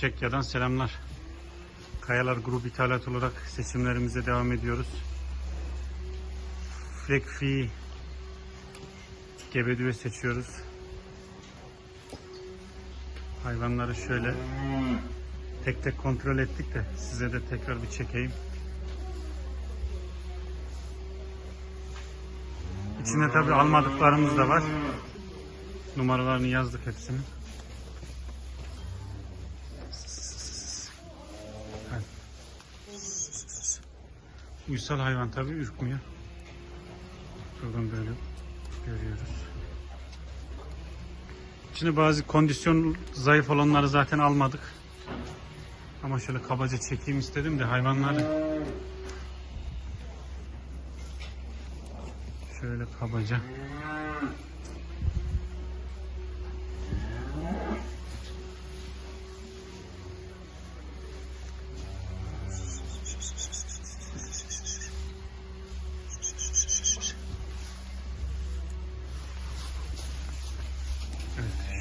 Çekya'dan selamlar. Kayalar Grup ithalat olarak seçimlerimize devam ediyoruz. Flekfi gebedüve seçiyoruz. Hayvanları şöyle tek tek kontrol ettik de size de tekrar bir çekeyim. İçinde tabi almadıklarımız da var. Numaralarını yazdık hepsini. Uysal hayvan tabi ürkmüyor. Buradan böyle görüyoruz. Şimdi bazı kondisyon zayıf olanları zaten almadık. Ama şöyle kabaca çekeyim istedim de hayvanları şöyle kabaca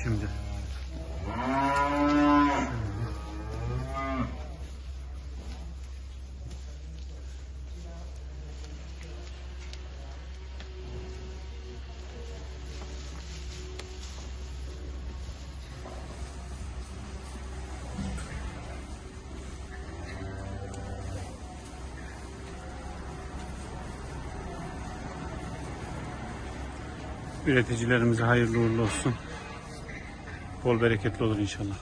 şimdi üreticilerimize hayırlı uğurlu olsun. Bol bereketli olur inşallah.